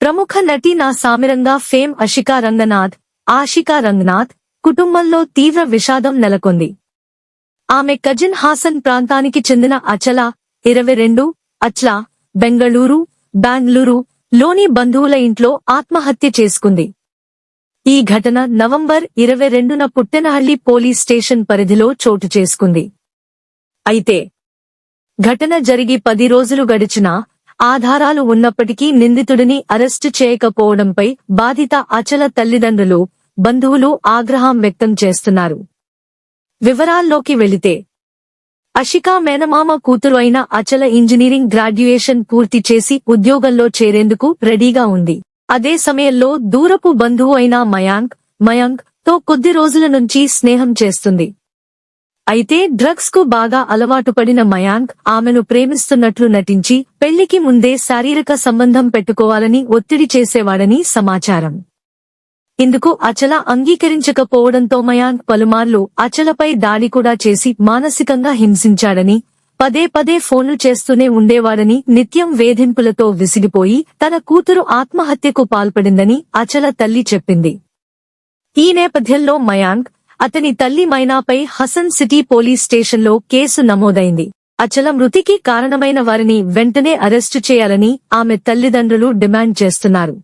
ప్రముఖ నటి నా సామిరంగా ఫేమ్ అషికా రంగనాథ్ ఆషికా రంగనాథ్ కుటుంబంలో తీవ్ర విషాదం నెలకొంది. ఆమె కజిన్ హాసన్ ప్రాంతానికి చెందిన అచల ఇరవై రెండు అచ్లా బెంగళూరు బెంగళూరు లోని బంధువుల ఇంట్లో ఆత్మహత్య చేసుకుంది. ఈ ఘటన నవంబర్ ఇరవై రెండున పుట్టెనహళ్ళి పోలీస్ స్టేషన్ పరిధిలో చోటు చేసుకుంది. అయితే ఘటన జరిగి పది రోజులు గడిచినా ఆధారాలు ఉన్నప్పటికీ నిందితుడిని అరెస్టు చేయకపోవడంపై బాధిత అచల తల్లిదండ్రులు బంధువులు ఆగ్రహం వ్యక్తం చేస్తున్నారు. వివరాల్లోకి వెళితే అషికా మేనమామ కూతురు అయిన అచల ఇంజనీరింగ్ గ్రాడ్యుయేషన్ పూర్తి చేసి ఉద్యోగంలో చేరేందుకు రెడీగా ఉంది. అదే సమయంలో దూరపు బంధువు అయిన మయాంక్ మయాంక్తో కొద్ది రోజుల నుంచి స్నేహం చేస్తుంది. అయితే డ్రగ్స్కు బాగా అలవాటు పడిన మయాంక్ ఆమెను ప్రేమిస్తున్నట్లు నటించి పెళ్ళికి ముందే శారీరక సంబంధం పెట్టుకోవాలని ఒత్తిడి చేసేవాడని సమాచారం. ఇందుకు అచల అంగీకరించకపోవడంతో మయాంక్ పలుమార్లు అచలపై దాడి కూడా చేసి మానసికంగా హింసించాడని పదే పదే ఫోన్లు చేస్తూనే ఉండేవాడని నిత్యం వేధింపులతో విసిగిపోయి తన కూతురు ఆత్మహత్యకు పాల్పడిందని అచల తల్లి చెప్పింది. ఈ నేపథ్యంలో మయాంక్ అతని తల్లి మైనాపై హసన్ సిటీ పోలీస్ స్టేషన్లో కేసు నమోదైంది. అచల మృతికి కారణమైన వారిని వెంటనే అరెస్టు చేయాలని ఆమె తల్లిదండ్రులు డిమాండ్ చేస్తున్నారు.